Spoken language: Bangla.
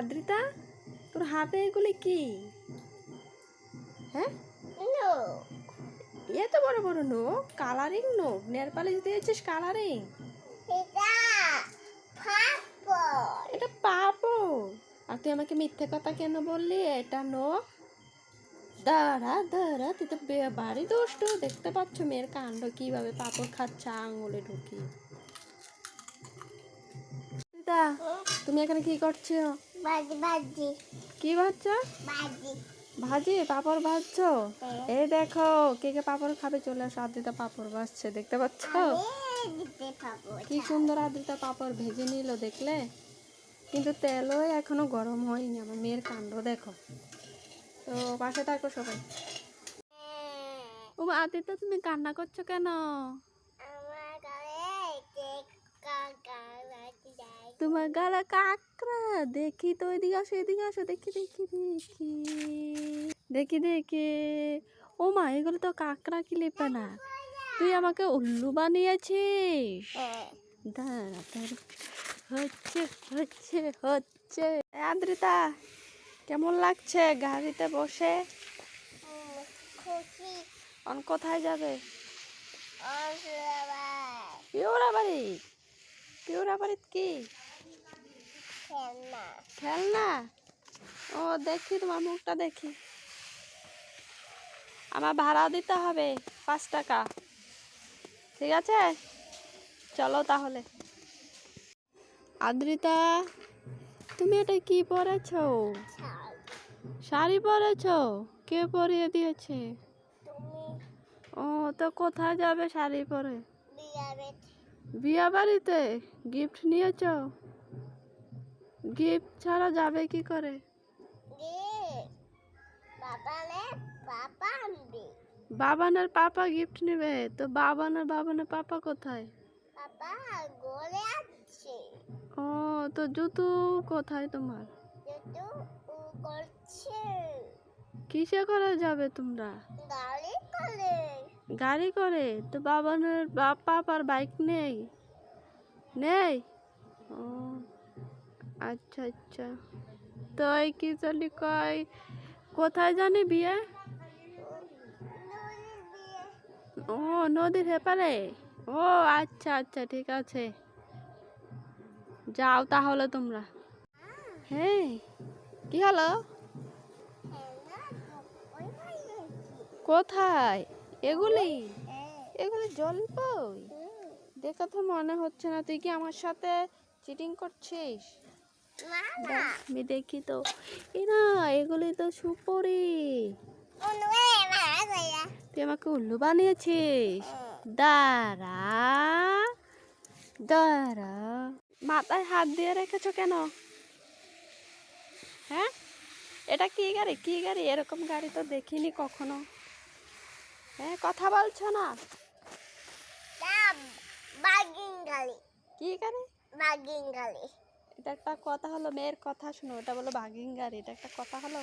আদ্রিতা তোর হাতে এগুলি কি? হ্যাঁ. এত বড় বড় নোক কালারিং নোক নেল পালিশ দিয়েছিস কালারিং এটা পাবো আর তুই আমাকে মিথ্যে কথা কেন বললি? এটা নোক দাঁড়া দাঁড়া তুই তো বাড়ি দুষ্টু দেখতে পাচ্ছ মেয়ের কাণ্ড কীভাবে পাপড় খাচ্ছে আঙুলে ঢুকি দিদা তুমি এখানে কি করছ? কি ভাজছো? ভাজি? পাপড় ভাজছো? এই দেখো কে কে পাপড় খাবে চলে আসো। আদ্রিতা পাপড় ভাজছে দেখতে পাচ্ছ? কি সুন্দর আদ্রিতা পাপড় ভেজে নিল দেখলে? কিন্তু তেলও এখনও গরম হয়নি আমার মেয়ের কাণ্ড দেখো। তো পাশে থাকো সবাই। ও আদিত্য তুমি কান্না করছ কেন? তোমার গালা কাকড়া। দেখি তো এদিকে আসো এদিকে আসো দেখি দেখি দেখি। দেখি দেখি। ও মা এগুলো তো কাকড়া কি লেপে না? তুই আমাকে উল্লু বানিয়েছিস। হচ্ছে হচ্ছে হচ্ছে। আদ্রিতা কেমন লাগছে গাড়িতে বসে? অন কোথায় যাবে? পিওরা বাড়ি পিওরা বাড়িত কি? খেলনা। খেলনা? ও দেখি তোমার মুখটা দেখি। আমার ভাড়া দিতে হবে পাঁচ টাকা। ঠিক আছে? চলো তাহলে। আদ্রিতা তুমি এটা কি পরেছ? শাড়ি পরেছো? কে পরিয়ে দিয়েছে? ও তো কোথায় যাবে শাড়ি পরে? বিয়া বাড়িতে গিফট নিয়েছ? গিফট ছাড়া যাবে কি করে? বাবানের পাপা গিফট নেবে? তো বাবানের বাবানের পাপা কোথায়? ও, তো জুতু কোথায় তোমার? কিসে করে যাবে তোমরা? গাড়ি করে? তো বাবানের বাপ পাপার বাইক নেই? নেই? ও। আচ্ছা আচ্ছা। তো কি চলি কয়, কোথায় জানি বিয়ে? ও, নদীর হেপারে? ও আচ্ছা আচ্ছা ঠিক আছে। যাও তাহলে তোমরা। হ্যাঁ কি হলো? কোথায়? এগুলি? এগুলি জলপই দেখে তো মনে হচ্ছে না, তুই কি আমার সাথে চিটিং করছিস? আমি দেখি তো। এ না এগুলি তো সুপরি। তুই আমাকে উল্লু বানিয়েছিস? দাঁড়া দাঁড়া। মাথায় হাত দিয়ে রেখেছো কেন? হ্যাঁ? এটা কি গাড়ি? কি গাড়ি? এরকম গাড়ি তো দেখিনি কখনো। হ্যাঁ কথা বলছো না। কি গাড়ি? বাগিং গালি এটা একটা কথা হলো মেয়ের কথা শুনো এটা বলো বাঘিঙ্গার এটা একটা কথা হলো?